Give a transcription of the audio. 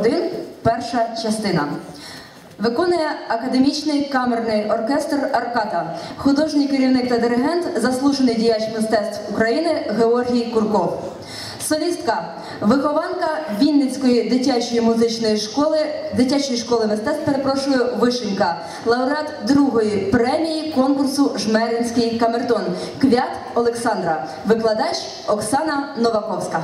1, перша частина. Виконує академічний камерний оркестр Аркада, художній керівник та диригент, заслужений діяч мистецтв України Георгій Курков. Солістка, вихованка Вінницької дитячої музичної школи, дитячої школи мистецтв, перепрошую, Вишенька, лауреат другої премії конкурсу Жмеринський камертон, Квят Олександра, викладач Оксана Новаковська.